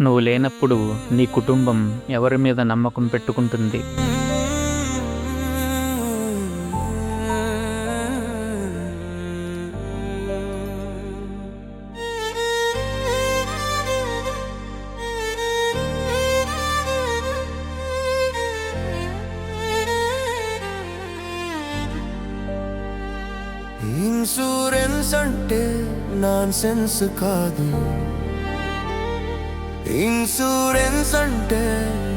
నువ్వు లేనప్పుడు నీ కుటుంబం ఎవరి మీద నమ్మకం పెట్టుకుంటుంది? ఇన్సూరెన్స్ అంటే నాన్ సెన్స్ కాదు. ఇన్సూరెన్స్ అంటే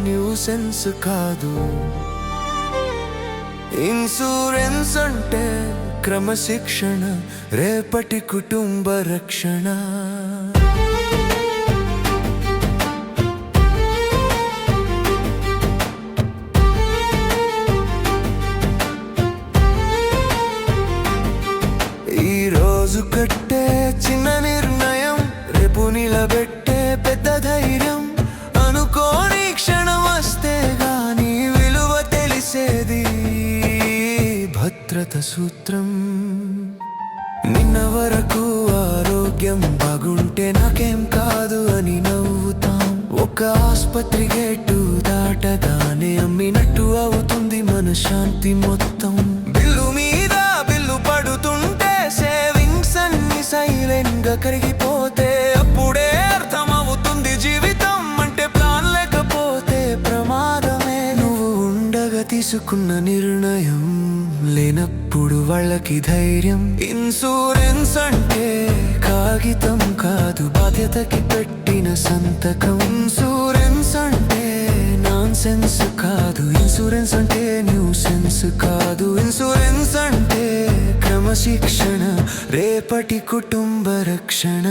న్యూసెన్స్ కాదు. ఇన్సూరెన్స్ అంటే క్రమశిక్షణ రేపటి కుటుంబ రక్షణ. ఈ రోజు కట్టే చిన్న నిర్ణయం రేపు నిలబెట్టి పెద్ద ధైర్యం. అనుకోని క్షణం వస్తే గాని విలువ తెలిసేది భద్రత సూత్రం. నిన్న వరకు ఆరోగ్యం బాగుంటే నాకేం కాదు అని నవ్వుతాం. ఒక ఆసుపత్రి గేటు దాటగానే అమ్మినట్టు అవుతుంది మన శాంతి మొత్తం. బిల్లు మీద బిల్లు పడుతుంటే సేవింగ్స్ అన్ని సైలెంట్గా కరిగిపో ఉండగా తీసుకున్న నిర్ణయం లేనప్పుడు వాళ్ళకి ధైర్యం. ఇన్సూరెన్స్ అంటే కాగితం కాదు బాధ్యతకి పెట్టిన సంతకం. ఇన్సూరెన్స్ అంటే నాన్ సెన్స్ కాదు ఇన్సూరెన్స్ అంటే న్యూ సెన్స్ కాదు. ఇన్సూరెన్స్ అంటే క్రమశిక్షణ రేపటి కుటుంబ రక్షణ.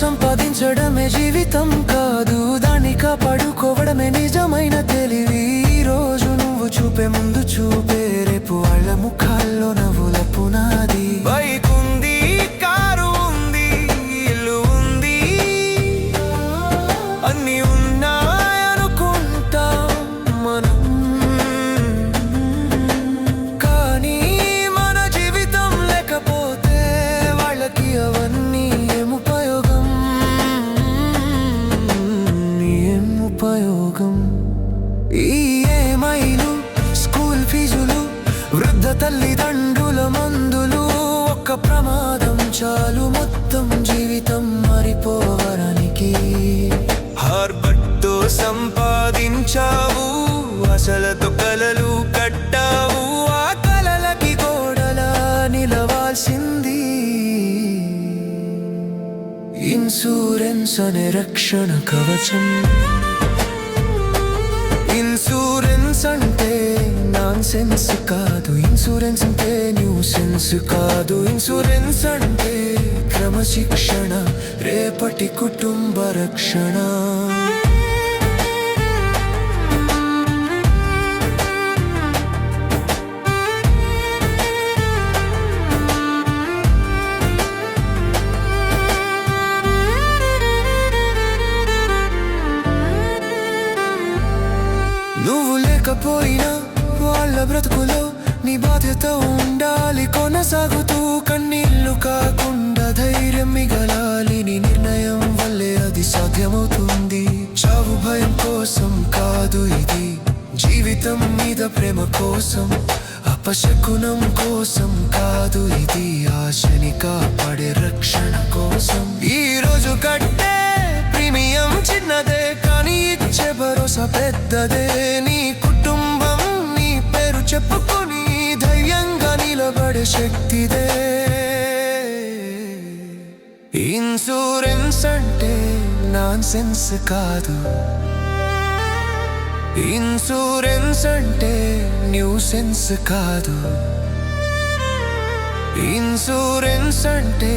సంపాదించడమే జీవితం కాదు. దాన్ని కాపాడుకోవడమే నిజమైన తెలివి. ఈ రోజు నువ్వు చూపే ముందు చూపే రేపు వాళ్ళ ముఖాల్లో నవ్వుల పునాది. బైకు తల్లిదండ్రుల మందులు ఒక్క ప్రమాదం చాలు మొత్తం జీవితం మరిపోవడానికి. హార్బట్తో సంపాదించావు అసలతో కలలు కట్టావు ఆ కలలకి గోడలా నిలవాల్సింది. ఇన్సూరెన్స్ అనే రక్షణ కవచం. ఇన్సూరెన్స్ అంటే సెన్స్ కాదు ఇన్సూరెన్స్ అంటే న్యూ సెన్స్ కాదు. ఇన్సూరెన్స్ అంటే క్రమశిక్షణ రేపటి కుటుంబ రక్షణ. నువ్వు లేకపోయినా వాళ్ళ బ్రతుకులో నీ బాధ్యత ఉండాలి. కొనసాగుతూ కన్నీళ్ళు కాకుండా ధైర్యం మిగలాలి. నీ నిర్ణయం వల్లే అది సాధ్యమవుతుంది. చావు భయం కోసం కాదు ఇది. జీవితం మీద ప్రేమ కోసం అపశకునం కోసం కాదు ఇది. ఆశని కాపాడే రక్షణ కోసం. ఈ రోజు కట్టే ప్రీమియం చిన్నదే కానీ ఇచ్చే భరోసా పెద్దదే. నీ చెప్పుకొని ధైర్యంగా నిలబడే శక్తిదే. ఇన్సూరెన్స్ అంటే నాన్ సెన్స్ కాదు. ఇన్సూరెన్స్ అంటే న్యూ సెన్స్ కాదు. ఇన్సూరెన్స్ అంటే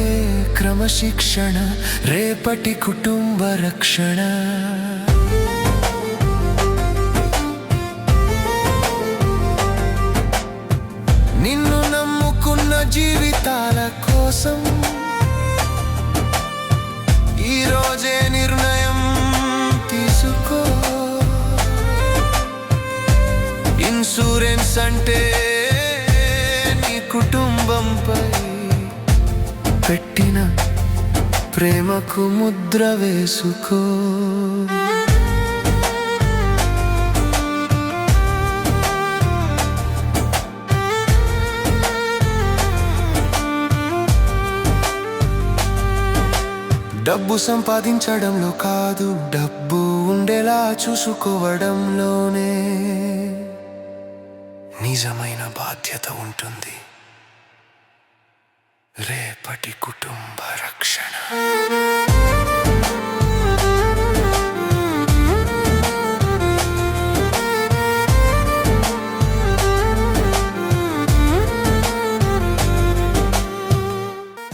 క్రమశిక్షణ రేపటి కుటుంబ రక్షణ. అంటే నీ కుటుంబంపై పెట్టిన ప్రేమకు ముద్ర వేసుకో. డబ్బు సంపాదించడంలో కాదు డబ్బు ఉండేలా చూసుకోవడంలోనే. నిజమైన బాధ్యత ఉంటుంది. రేపటి కుటుంబ రక్షణ.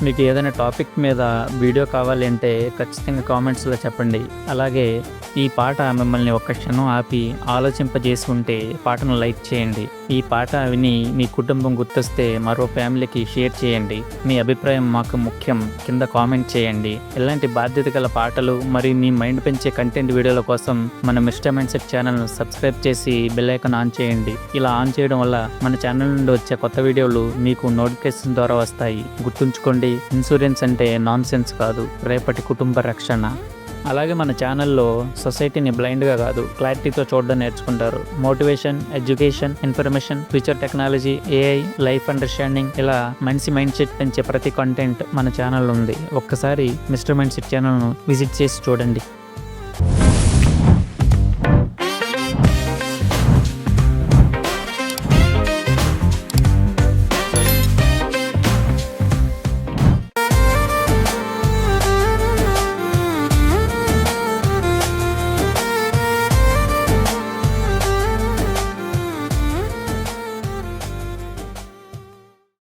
మీకు ఏదైనా టాపిక్ మీద వీడియో కావాలి అంటే ఖచ్చితంగా కామెంట్స్లో చెప్పండి. అలాగే ఈ పాట మిమ్మల్ని ఒక్క క్షణం ఆపి ఆలోచింపజేసి ఉంటే పాటను లైక్ చేయండి. ఈ పాట విని మీ కుటుంబం గుర్తొస్తే మరో ఫ్యామిలీకి షేర్ చేయండి. మీ అభిప్రాయం మాకు ముఖ్యం. కింద కామెంట్ చేయండి. ఇలాంటి బాధ్యత గల పాటలు మరియు మీ మైండ్ పెంచే కంటెంట్ వీడియోల కోసం మన మిస్టర్ మైండ్ సెట్ ఛానల్ను సబ్స్క్రైబ్ చేసి బెల్ ఐకాన్ ఆన్ చేయండి. ఇలా ఆన్ చేయడం వల్ల మన ఛానల్ నుండి వచ్చే కొత్త వీడియోలు మీకు నోటిఫికేషన్ ద్వారా వస్తాయి. గుర్తుంచుకోండి. ఇన్సూరెన్స్ అంటే నాన్ సెన్స్ కాదు రేపటి కుటుంబ రక్షణ. అలాగే మన ఛానల్లో సొసైటీని బ్లైండ్గా కాదు క్లారిటీతో చూడడం నేర్చుకుంటారు. Motivation education information future technology AI life understanding ఇలా మనిషి మైండ్ సెట్ పెంచే ప్రతి కంటెంట్ మన ఛానల్ ఉంది. ఒక్కసారి మిస్టర్ మైండ్ సెట్ ఛానల్ను విజిట్ చేసి చూడండి.